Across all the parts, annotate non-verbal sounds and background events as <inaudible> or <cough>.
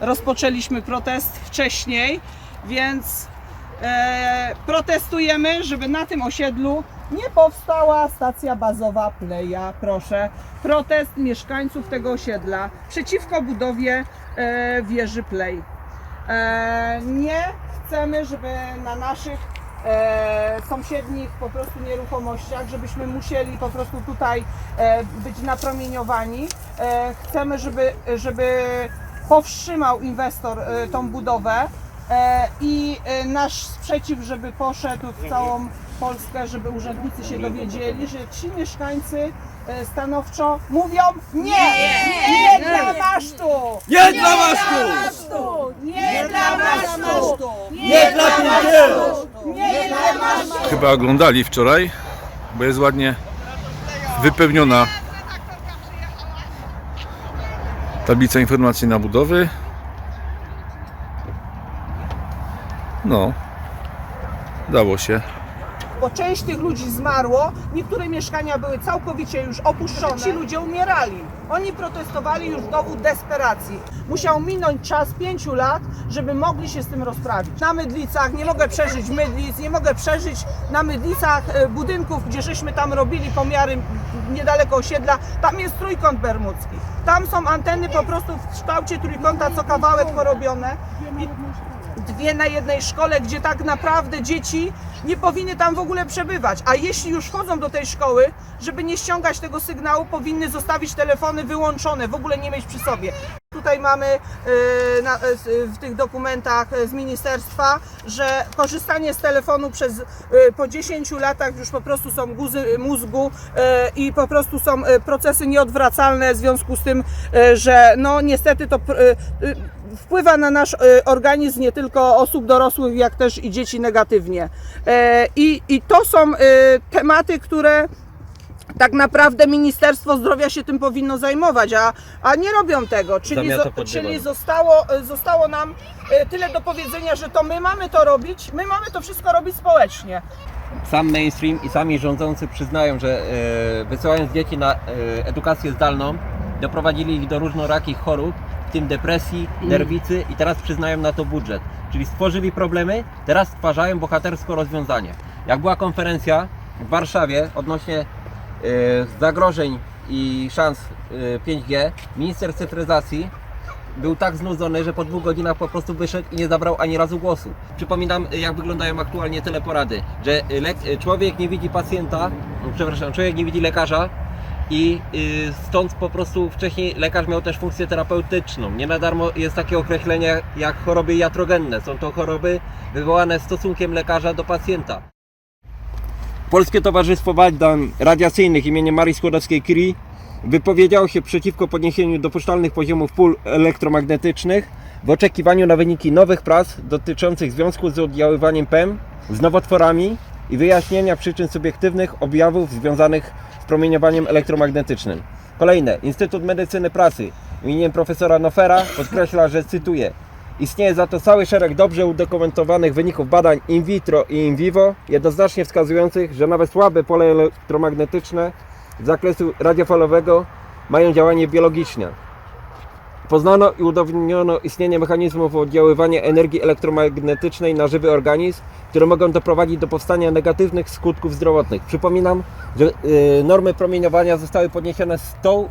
rozpoczęliśmy protest wcześniej, więc e, protestujemy, żeby na tym osiedlu nie powstała stacja bazowa Playa. Proszę. Protest mieszkańców tego osiedla przeciwko budowie e, wieży Play. E, nie chcemy, żeby na naszych e, sąsiednich po prostu nieruchomościach, żebyśmy musieli po prostu tutaj e, być napromieniowani. E, chcemy, żeby, żeby powstrzymał inwestor e, tą budowę e, i e, nasz sprzeciw, żeby poszedł w całą Polskę, żeby urzędnicy się dowiedzieli, że ci mieszkańcy stanowczo mówią nie, nie, nie dla masztu! Nie dla masztu! masztu! Nie dla masztu! Nie dla piękieł! Nie dla masztu! Chyba oglądali wczoraj, bo jest ładnie wypełniona tablica informacyjna budowy. No, dało się. Bo część tych ludzi zmarło, niektóre mieszkania były całkowicie już opuszczone. Ci ludzie umierali. Oni protestowali już w dowód desperacji. Musiał minąć czas pięciu lat, żeby mogli się z tym rozprawić. Na Mydlicach, nie mogę przeżyć Mydlic, nie mogę przeżyć na Mydlicach e, budynków, gdzie żeśmy tam robili pomiary niedaleko osiedla. Tam jest trójkąt bermudzki. Tam są anteny po prostu w kształcie trójkąta, co kawałek porobione. I dwie na jednej szkole, gdzie tak naprawdę dzieci nie powinny tam w ogóle przebywać. A jeśli już wchodzą do tej szkoły, żeby nie ściągać tego sygnału, powinny zostawić telefony wyłączone, w ogóle nie mieć przy sobie. Tutaj mamy e, e, w tych dokumentach e, z ministerstwa, że korzystanie z telefonu przez po 10 latach już po prostu są guzy mózgu i po prostu są procesy nieodwracalne w związku z tym, że no niestety to wpływa na nasz e, organizm nie tylko osób dorosłych, jak też i dzieci negatywnie. E, I, i to są e, tematy, które tak naprawdę Ministerstwo Zdrowia się tym powinno zajmować, a, a nie robią tego. Czyli, zo, czyli zostało, zostało nam tyle do powiedzenia, że to my mamy to robić, my mamy to wszystko robić społecznie. Sam mainstream i sami rządzący przyznają, że wysyłając dzieci na edukację zdalną, doprowadzili ich do różnorakich chorób, w tym depresji, nerwicy i teraz przyznają na to budżet. Czyli stworzyli problemy, teraz stwarzają bohatersko rozwiązanie. Jak była konferencja w Warszawie odnośnie e, zagrożeń i szans e, 5G, minister cyfryzacji był tak znudzony, że po dwóch godzinach po prostu wyszedł i nie zabrał ani razu głosu. Przypominam, jak wyglądają aktualnie teleporady, że człowiek nie widzi pacjenta, przepraszam, człowiek nie widzi lekarza i y, stąd po prostu wcześniej lekarz miał też funkcję terapeutyczną. Nie na darmo jest takie określenie jak choroby iatrogenne. Są to choroby wywołane stosunkiem lekarza do pacjenta. Polskie Towarzystwo Badań Radiacyjnych imieniem Marii Skłodowskiej-Curie wypowiedziało się przeciwko podniesieniu dopuszczalnych poziomów pól elektromagnetycznych w oczekiwaniu na wyniki nowych prac dotyczących związku z oddziaływaniem PEM z nowotworami i wyjaśnienia przyczyn subiektywnych objawów związanych promieniowaniem elektromagnetycznym. Kolejne. Instytut Medycyny Pracy imieniem profesora Nofera podkreśla, że cytuję Istnieje za to cały szereg dobrze udokumentowanych wyników badań in vitro i in vivo, jednoznacznie wskazujących, że nawet słabe pole elektromagnetyczne z zakresu radiofalowego mają działanie biologiczne. Poznano i udowodniono istnienie mechanizmów oddziaływania energii elektromagnetycznej na żywy organizm, które mogą doprowadzić do powstania negatywnych skutków zdrowotnych. Przypominam, że y, normy promieniowania zostały podniesione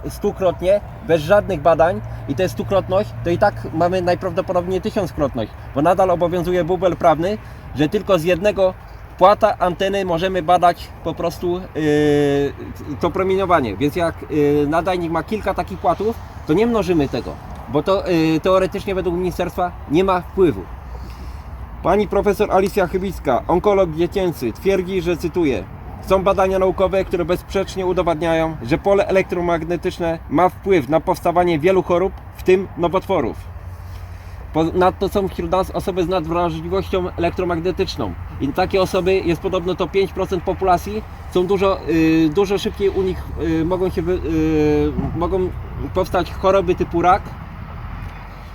stukrotnie, bez żadnych badań i to jest stukrotność, to i tak mamy najprawdopodobniej tysiąckrotność, bo nadal obowiązuje bubel prawny, że tylko z jednego płata anteny możemy badać po prostu yy, to promieniowanie. Więc jak yy, nadajnik ma kilka takich płatów, to nie mnożymy tego, bo to yy, teoretycznie według ministerstwa nie ma wpływu. Pani profesor Alicja Chybicka, onkolog dziecięcy, twierdzi, że cytuję są badania naukowe, które bezsprzecznie udowadniają, że pole elektromagnetyczne ma wpływ na powstawanie wielu chorób, w tym nowotworów. Ponadto są wśród nas osoby z nadwrażliwością elektromagnetyczną. I takie osoby, jest podobno to 5% populacji, są dużo, y, dużo szybciej u nich y, mogą, się y, mogą powstać choroby typu rak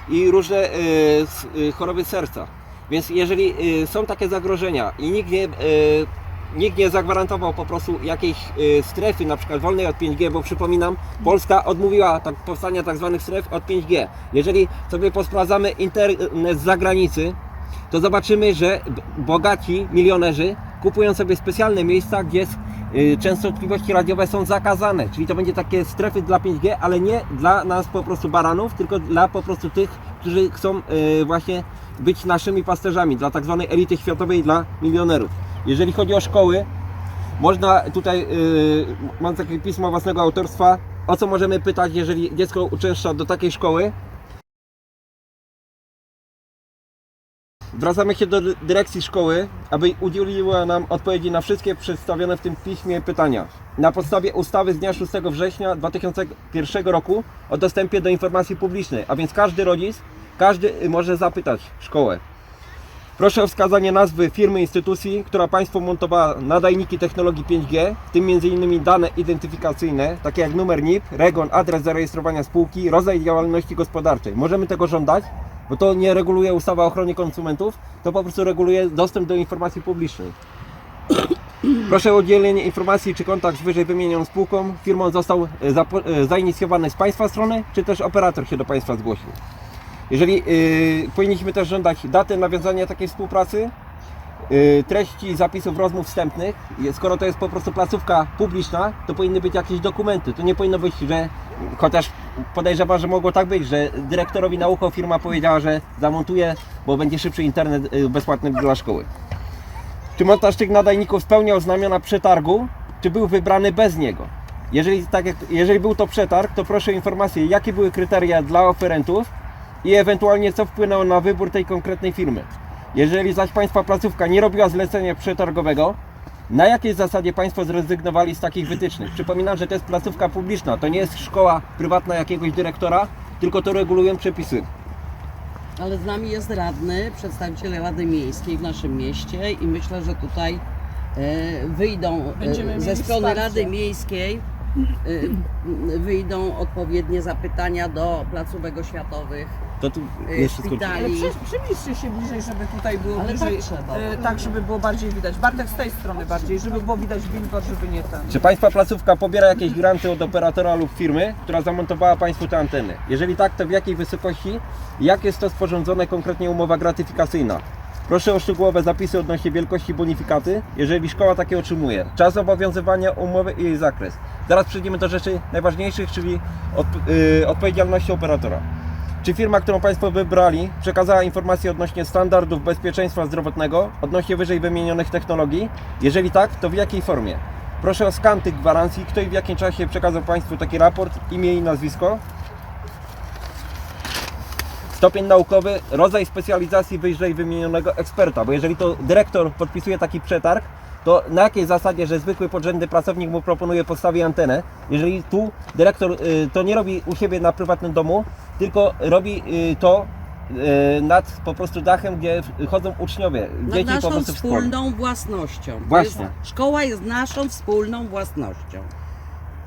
i różne choroby serca. Więc jeżeli są takie zagrożenia i nikt nie, nikt nie zagwarantował po prostu jakiejś y, strefy, na przykład wolnej od 5G, bo przypominam, Polska odmówiła tak, powstania tak zwanych stref od 5G. Jeżeli sobie posprawdzamy internet z zagranicy, to zobaczymy, że bogaci milionerzy kupują sobie specjalne miejsca, gdzie y, częstotliwości radiowe są zakazane. Czyli to będzie takie strefy dla 5G, ale nie dla nas po prostu baranów, tylko dla po prostu tych, którzy chcą y, właśnie być naszymi pasterzami, dla tak zwanej elity światowej, dla milionerów. Jeżeli chodzi o szkoły, można tutaj, y, mam takie pismo własnego autorstwa, o co możemy pytać, jeżeli dziecko uczęszcza do takiej szkoły, Zwracamy się do dy- dyrekcji szkoły, aby udzieliła nam odpowiedzi na wszystkie przedstawione w tym piśmie pytania. Na podstawie ustawy z dnia 6 września 2001 roku o dostępie do informacji publicznej, a więc każdy rodzic, każdy może zapytać szkołę. Proszę o wskazanie nazwy firmy, instytucji, która Państwo montowała nadajniki technologii 5G, w tym m.in. dane identyfikacyjne, takie jak numer NIP, REGON, adres zarejestrowania spółki, rodzaj działalności gospodarczej. Możemy tego żądać, bo to nie reguluje ustawa o ochronie konsumentów, to po prostu reguluje dostęp do informacji publicznej. <coughs> Proszę o udzielenie informacji, czy kontakt z wyżej wymienioną spółką, firmą został e, e, zainicjowany z Państwa strony, czy też operator się do Państwa zgłosił. Jeżeli y, powinniśmy też żądać daty nawiązania takiej współpracy, y, treści zapisów rozmów wstępnych. Skoro to jest po prostu placówka publiczna, to powinny być jakieś dokumenty. To nie powinno być, że chociaż podejrzewam, że mogło tak być, że dyrektorowi na ucho firma powiedziała, że zamontuje, bo będzie szybszy internet y, bezpłatny dla szkoły. Czy montaż tych nadajników spełniał znamiona przetargu, czy był wybrany bez niego? Jeżeli, tak jak, jeżeli był to przetarg, to proszę o informację, jakie były kryteria dla oferentów i ewentualnie co wpłynęło na wybór tej konkretnej firmy. Jeżeli zaś Państwa placówka nie robiła zlecenia przetargowego, na jakiej zasadzie Państwo zrezygnowali z takich wytycznych? Przypominam, że to jest placówka publiczna, to nie jest szkoła prywatna jakiegoś dyrektora, tylko to regulują przepisy. Ale z nami jest radny, przedstawiciel Rady Miejskiej w naszym mieście i myślę, że tutaj e, wyjdą Będziemy e, ze mieli strony wsparcie. Rady Miejskiej wyjdą odpowiednie zapytania do placówek oświatowych, To tu e, jeszcze skończę. Ale szpitali. przy, przybliżcie się bliżej, żeby tutaj było Ale bliżej. tak trzeba. e, tak, żeby było bardziej widać. Bartek z tej strony bardziej, żeby było widać billboard, żeby nie ten. Czy Państwa placówka pobiera jakieś granty od operatora lub firmy, która zamontowała Państwu te anteny? Jeżeli tak, to w jakiej wysokości jak jest to sporządzone konkretnie umowa gratyfikacyjna? Proszę o szczegółowe zapisy odnośnie wielkości bonifikaty, jeżeli szkoła takie otrzymuje. Czas obowiązywania umowy i jej zakres. Zaraz przejdziemy do rzeczy najważniejszych, czyli od, yy, odpowiedzialności operatora. Czy firma, którą Państwo wybrali, przekazała informacje odnośnie standardów bezpieczeństwa zdrowotnego, odnośnie wyżej wymienionych technologii? Jeżeli tak, to w jakiej formie? Proszę o skan tych gwarancji, kto i w jakim czasie przekazał Państwu taki raport, imię i nazwisko. Stopień naukowy, rodzaj specjalizacji wyżej wymienionego eksperta, bo jeżeli to dyrektor podpisuje taki przetarg, to na jakiej zasadzie, że zwykły podrzędny pracownik mu proponuje postawić antenę, jeżeli tu dyrektor y, to nie robi u siebie na prywatnym domu, tylko robi y, to y, nad po prostu dachem, gdzie chodzą uczniowie, Nad dzieci po naszą prostu w szkole. wspólną własnością. Właśnie. Jest, szkoła jest naszą wspólną własnością.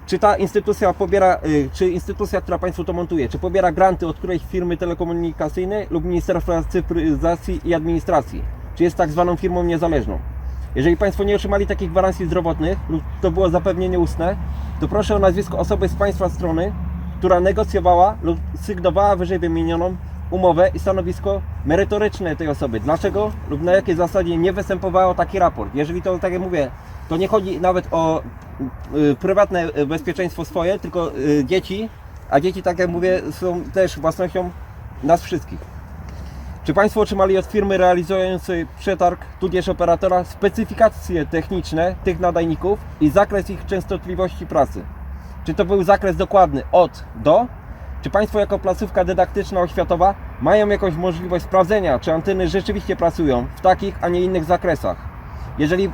Czy ta instytucja pobiera, y, czy instytucja, która Państwu to montuje, czy pobiera granty od którejś firmy telekomunikacyjnej lub Ministerstwa Cyfryzacji i Administracji? Czy jest tak zwaną firmą niezależną? Jeżeli Państwo nie otrzymali takich gwarancji zdrowotnych lub to było zapewnienie ustne, to proszę o nazwisko osoby z Państwa strony, która negocjowała lub sygnowała wyżej wymienioną umowę i stanowisko merytoryczne tej osoby. Dlaczego lub na jakiej zasadzie nie występowało taki raport? Jeżeli to, tak jak mówię, to nie chodzi nawet o prywatne y, bezpieczeństwo swoje, tylko y, dzieci, a dzieci, tak jak mówię, są też własnością nas wszystkich. Czy Państwo otrzymali od firmy realizującej przetarg, tudzież operatora, specyfikacje techniczne tych nadajników i zakres ich częstotliwości pracy? Czy to był zakres dokładny od do? Czy Państwo jako placówka dydaktyczna oświatowa mają jakąś możliwość sprawdzenia, czy anteny rzeczywiście pracują w takich, a nie innych zakresach? Jeżeli y,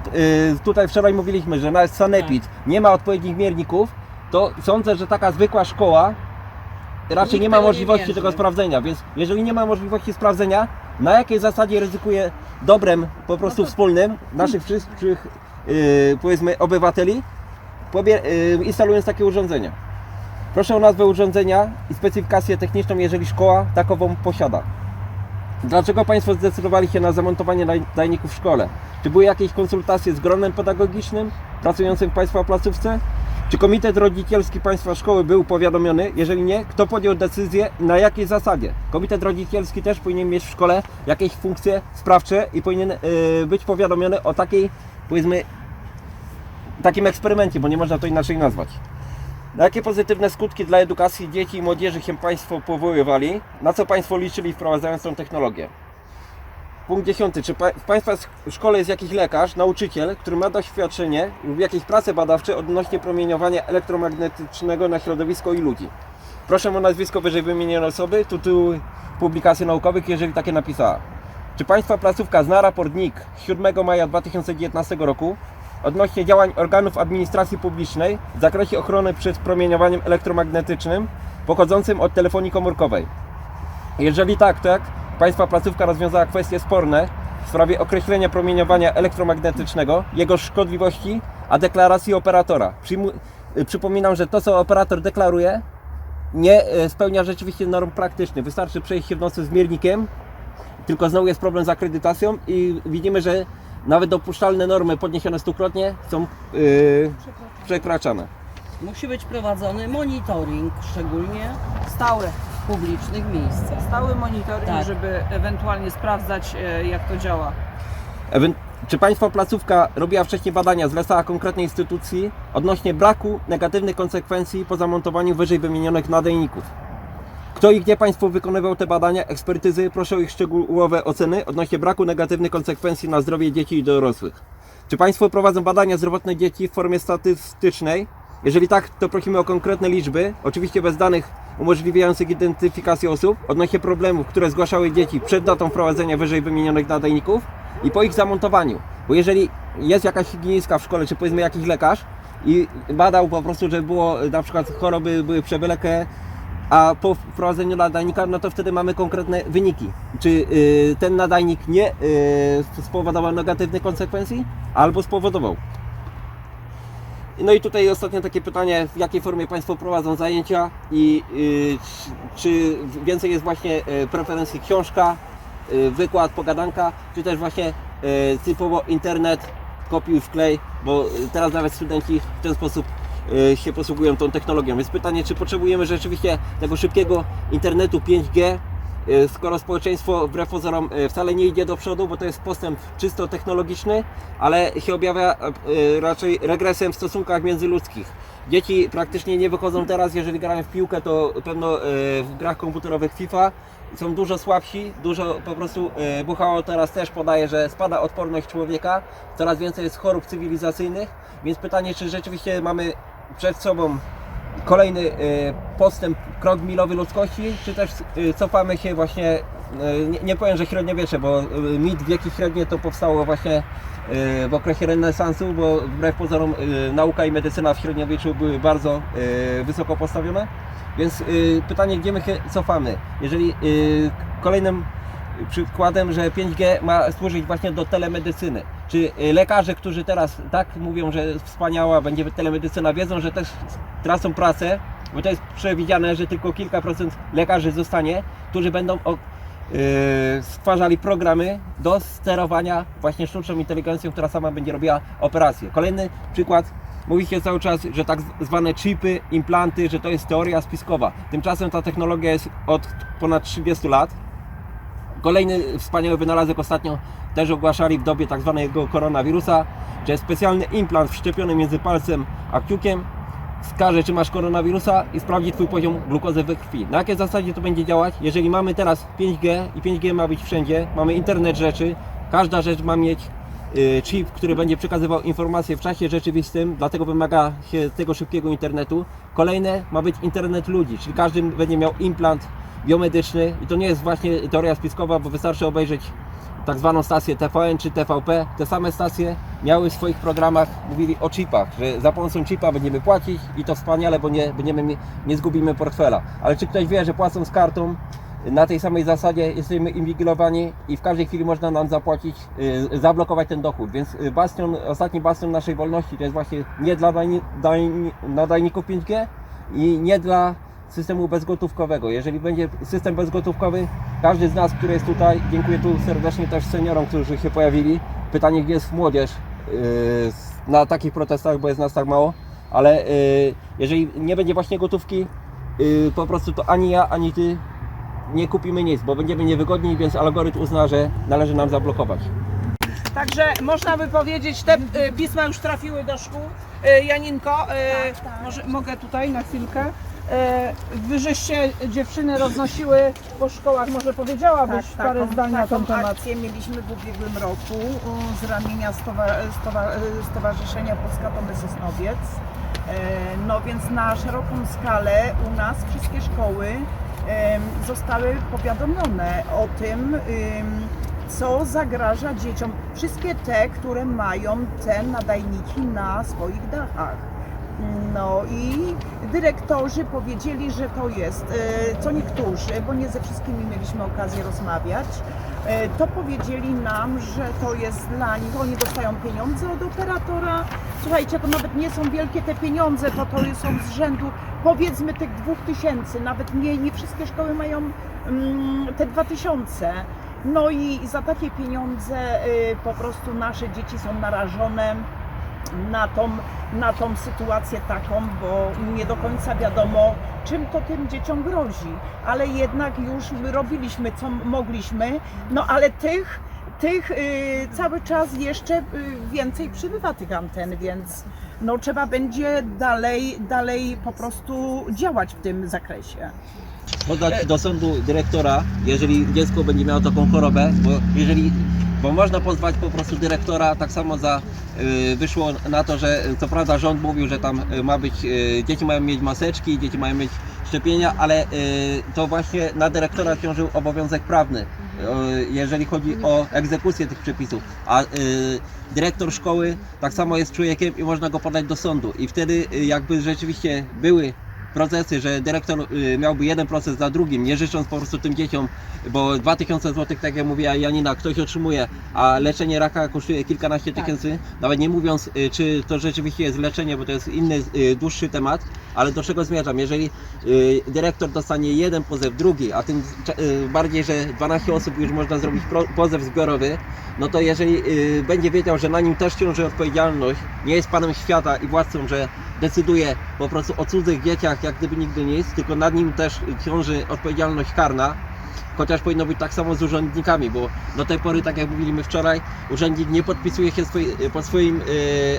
tutaj wczoraj mówiliśmy, że na Sanepid nie ma odpowiednich mierników, to sądzę, że taka zwykła szkoła raczej Nikt nie ma tego nie możliwości tego sprawdzenia, więc jeżeli nie ma możliwości sprawdzenia, na jakiej zasadzie ryzykuje dobrem po prostu wspólnym naszych wszystkich yy, powiedzmy obywateli, pobie- yy, instalując takie urządzenia. Proszę o nazwę urządzenia i specyfikację techniczną, jeżeli szkoła takową posiada. Dlaczego Państwo zdecydowali się na zamontowanie nadajników w szkole? Czy były jakieś konsultacje z gronem pedagogicznym pracującym w Państwa placówce? Czy komitet rodzicielski Państwa szkoły był powiadomiony? Jeżeli nie, kto podjął decyzję, na jakiej zasadzie? Komitet rodzicielski też powinien mieć w szkole jakieś funkcje sprawcze i powinien yy, być powiadomiony o takiej, powiedzmy, takim eksperymencie, bo nie można to inaczej nazwać. Na jakie pozytywne skutki dla edukacji dzieci i młodzieży się Państwo powoływali? Na co Państwo liczyli wprowadzając tą technologię? Punkt 10. Czy w Państwa szkole jest jakiś lekarz, nauczyciel, który ma doświadczenie lub jakieś prace badawcze odnośnie promieniowania elektromagnetycznego na środowisko i ludzi? Proszę o nazwisko wyżej wymienionej osoby, tytuły publikacji naukowych, jeżeli takie napisała. Czy Państwa placówka zna raport NIK z 7 maja 2019 roku odnośnie działań organów administracji publicznej w zakresie ochrony przed promieniowaniem elektromagnetycznym pochodzącym od telefonii komórkowej? Jeżeli tak, to jak Państwa placówka rozwiązała kwestie sporne w sprawie określenia promieniowania elektromagnetycznego, jego szkodliwości, a deklaracji operatora? Y, przypominam, że to, co operator deklaruje, nie y, spełnia rzeczywiście norm praktycznych. Wystarczy przejść się w nocy z miernikiem, tylko znowu jest problem z akredytacją i widzimy, że nawet dopuszczalne normy podniesione stukrotnie są yy, przekraczane. Musi być prowadzony monitoring, szczególnie Stały, w publicznych miejscach. stały monitoring, Tak. żeby ewentualnie sprawdzać e, jak to działa. Ewen- Czy Państwa placówka robiła wcześniej badania, zlecała konkretnej instytucji odnośnie braku negatywnych konsekwencji po zamontowaniu wyżej wymienionych nadajników? Kto i gdzie Państwo wykonywał te badania, ekspertyzy? Proszę o ich szczegółowe oceny odnośnie braku negatywnych konsekwencji na zdrowie dzieci i dorosłych. Czy Państwo prowadzą badania zdrowotne dzieci w formie statystycznej? Jeżeli tak, to prosimy o konkretne liczby, oczywiście bez danych umożliwiających identyfikację osób odnośnie problemów, które zgłaszały dzieci przed datą wprowadzenia wyżej wymienionych nadajników i po ich zamontowaniu. Bo jeżeli jest jakaś higienistka w szkole, czy powiedzmy jakiś lekarz i badał po prostu, że było na przykład choroby były a po wprowadzeniu nadajnika, no to wtedy mamy konkretne wyniki. Czy y, ten nadajnik nie y, spowodował negatywnych konsekwencji, albo spowodował. No i tutaj ostatnie takie pytanie, w jakiej formie Państwo prowadzą zajęcia i y, czy, więcej jest właśnie y, preferencji książka, y, wykład, pogadanka, czy też właśnie y, typowo internet, kopiuj wklej, bo y, teraz nawet studenci w ten sposób się posługują tą technologią. Więc pytanie, czy potrzebujemy rzeczywiście tego szybkiego internetu 5G, y, skoro społeczeństwo wbrew pozorom y, wcale nie idzie do przodu, bo to jest postęp czysto technologiczny, ale się objawia y, raczej regresem w stosunkach międzyludzkich. Dzieci praktycznie nie wychodzą teraz, jeżeli grają w piłkę, to pewno y, w grach komputerowych FIFA są dużo słabsi, dużo po prostu y, WHO teraz też podaje, że spada odporność człowieka, coraz więcej jest chorób cywilizacyjnych, więc pytanie, czy rzeczywiście mamy przed sobą kolejny y, postęp, krok milowy ludzkości, czy też y, cofamy się właśnie, y, nie, nie powiem, że średniowiecze, bo mit wieki średnie to powstało właśnie w okresie renesansu, bo wbrew pozorom nauka i medycyna w średniowieczu były bardzo wysoko postawione. Więc pytanie, gdzie my się cofamy? Jeżeli kolejnym przykładem, że 5G ma służyć właśnie do telemedycyny. Czy y, lekarze, którzy teraz tak mówią, że wspaniała będzie telemedycyna, wiedzą, że też tracą pracę, bo to jest przewidziane, że tylko kilka procent lekarzy zostanie, którzy będą y, stwarzali programy do sterowania właśnie sztuczną inteligencją, która sama będzie robiła operacje. Kolejny przykład. Mówi się cały czas, że tak zwane chipy, implanty, że to jest teoria spiskowa. Tymczasem ta technologia jest od ponad 30 lat. Kolejny wspaniały wynalazek ostatnio też ogłaszali w dobie tak zwanego koronawirusa, że jest specjalny implant wszczepiony między palcem a kciukiem wskaże, czy masz koronawirusa i sprawdzi Twój poziom glukozy we krwi. Na jakiej zasadzie to będzie działać? Jeżeli mamy teraz 5G i 5G ma być wszędzie, mamy internet rzeczy, każda rzecz ma mieć y, chip, który będzie przekazywał informacje w czasie rzeczywistym, dlatego wymaga się tego szybkiego internetu. Kolejne ma być internet ludzi, czyli każdy będzie miał implant biomedyczny i to nie jest właśnie teoria spiskowa, bo wystarczy obejrzeć tak zwaną stację TVN czy TVP. Te same stacje miały w swoich programach, mówili o chipach, że za pomocą chipa będziemy płacić i to wspaniale, bo nie, będziemy, nie zgubimy portfela. Ale czy ktoś wie, że płacąc kartą na tej samej zasadzie jesteśmy inwigilowani i w każdej chwili można nam zapłacić, y, zablokować ten dochód. Więc y, bastion, ostatni bastion naszej wolności to jest właśnie nie dla dajni, dajni, nadajników 5G i nie dla systemu bezgotówkowego. Jeżeli będzie system bezgotówkowy, każdy z nas, który jest tutaj, dziękuję tu serdecznie też seniorom, którzy się pojawili. Pytanie, gdzie jest młodzież yy, na takich protestach, bo jest nas tak mało, ale yy, jeżeli nie będzie właśnie gotówki, yy, po prostu to ani ja, ani ty nie kupimy nic, bo będziemy niewygodni, więc algorytm uzna, że należy nam zablokować. Także można by powiedzieć, te y, pisma już trafiły do szkół. Y, Janinko, y, może mogę tutaj na chwilkę. Y, Wy żeście dziewczyny roznosiły po szkołach, może powiedziałabyś Tak, parę taką, zdań na ten temat. akcję mieliśmy w ubiegłym roku z ramienia stowa- stowa- Stowarzyszenia Polska Domy Sosnowiec. E, No więc na szeroką skalę u nas wszystkie szkoły zostały powiadomione o tym, co zagraża dzieciom. Wszystkie te, które mają te nadajniki na swoich dachach. No i dyrektorzy powiedzieli, że to jest, e, co niektórzy, bo nie ze wszystkimi mieliśmy okazję rozmawiać, e, to powiedzieli nam, że to jest dla nich, oni dostają pieniądze od operatora. Słuchajcie, to nawet nie są wielkie te pieniądze, to to są z rzędu powiedzmy tych dwóch tysięcy, nawet nie, nie wszystkie szkoły mają mm, te dwa tysiące. No i za takie pieniądze y, po prostu nasze dzieci są narażone na tą, na tą sytuację taką, bo nie do końca wiadomo, czym to tym dzieciom grozi. Ale jednak już my robiliśmy, co mogliśmy, no ale tych, tych y, cały czas jeszcze y, więcej przybywa tych anten, więc no, trzeba będzie dalej, dalej po prostu działać w tym zakresie. Podać do sądu dyrektora, jeżeli dziecko będzie miało taką chorobę, bo jeżeli bo można pozwać po prostu dyrektora, tak samo za y, wyszło na to, że co prawda rząd mówił, że tam y, ma być, y, dzieci mają mieć maseczki, dzieci mają mieć szczepienia, ale to właśnie na dyrektora ciążył obowiązek prawny, jeżeli chodzi o egzekucję tych przepisów, a dyrektor szkoły tak samo jest człowiekiem i można go podać do sądu. I wtedy jakby rzeczywiście były procesy, że dyrektor y, miałby jeden proces za drugim, nie życząc po prostu tym dzieciom, bo 2000 zł, tak jak mówiła Janina, ktoś otrzymuje, a leczenie raka kosztuje kilkanaście tysięcy, nawet nie mówiąc, y, czy to rzeczywiście jest leczenie, bo to jest inny, y, dłuższy temat, ale do czego zmierzam? Jeżeli dyrektor dostanie jeden pozew, drugi, a tym bardziej, że 12 osób już można zrobić pozew zbiorowy, no to jeżeli będzie wiedział, że na nim też ciąży odpowiedzialność, nie jest panem świata i władcą, że decyduje po prostu o cudzych dzieciach, jak gdyby nigdy nic, tylko nad nim też ciąży odpowiedzialność karna, chociaż powinno być tak samo z urzędnikami, bo do tej pory, tak jak mówiliśmy wczoraj, urzędnik nie podpisuje się pod swoim e,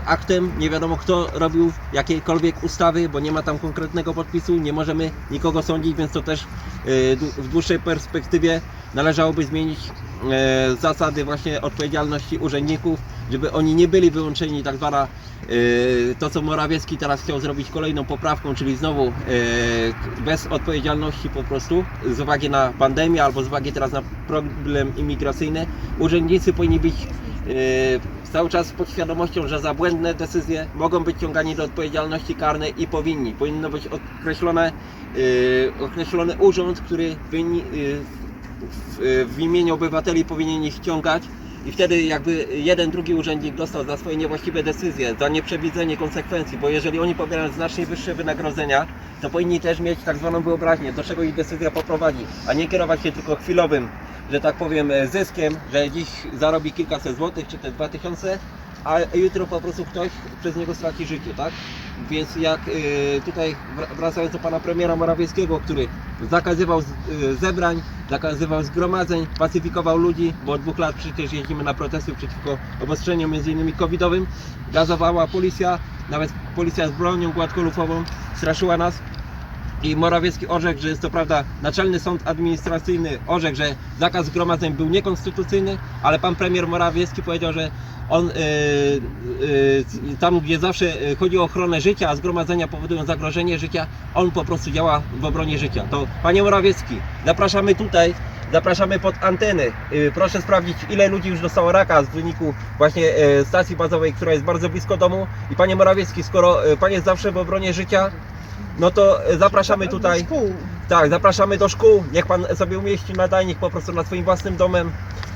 aktem, nie wiadomo kto robił jakiekolwiek ustawy, bo nie ma tam konkretnego podpisu, nie możemy nikogo sądzić, więc to też dłu- w dłuższej perspektywie należałoby zmienić zasady właśnie odpowiedzialności urzędników, żeby oni nie byli wyłączeni tak zwana e, to co Morawiecki teraz chciał zrobić kolejną poprawką, czyli znowu e, bez odpowiedzialności po prostu z uwagi na pandemię albo z uwagi teraz na problem imigracyjny. Urzędnicy powinni być e, cały czas pod świadomością, że za błędne decyzje mogą być ciągani do odpowiedzialności karnej i powinni. Powinno być określone, e, określony urząd, który winni, e, w, w imieniu obywateli powinien ich ściągać i wtedy jakby jeden, drugi urzędnik dostał za swoje niewłaściwe decyzje, za nieprzewidzenie konsekwencji, bo jeżeli oni pobierają znacznie wyższe wynagrodzenia, to powinni też mieć tak zwaną wyobraźnię, do czego ich decyzja poprowadzi, a nie kierować się tylko chwilowym, że tak powiem, e, zyskiem, że dziś zarobi kilkaset złotych czy te dwa tysiące, a jutro po prostu ktoś przez niego straci życie, tak? Więc jak y, tutaj wr- wracając do pana premiera Morawieckiego, który zakazywał y, zebrań, zakazywał zgromadzeń, pacyfikował ludzi, bo od dwóch lat przecież jeździmy na protesty przeciwko obostrzeniom między innymi covidowym, gazowała policja, nawet policja z bronią gładkolufową straszyła nas. I Morawiecki orzekł, że jest to prawda, Naczelny Sąd Administracyjny orzekł, że zakaz zgromadzeń był niekonstytucyjny, ale pan premier Morawiecki powiedział, że on e, e, tam, gdzie zawsze chodzi o ochronę życia, a zgromadzenia powodują zagrożenie życia, on po prostu działa w obronie życia. To panie Morawiecki, zapraszamy tutaj, zapraszamy pod anteny. E, Proszę sprawdzić, ile ludzi już dostało raka z wyniku właśnie e, stacji bazowej, która jest bardzo blisko domu. I panie Morawiecki, skoro e, pan jest zawsze w obronie życia, no to e, zapraszamy tutaj. Tak, zapraszamy do szkół. Niech pan sobie umieści nadajnik po prostu nad swoim własnym domem.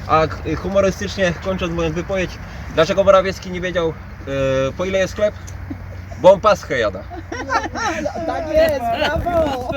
A k- humorystycznie kończąc moją wypowiedź, dlaczego Morawiecki nie wiedział e, po ile jest chleb? Bo on paschę jada. Tak jest, brawo!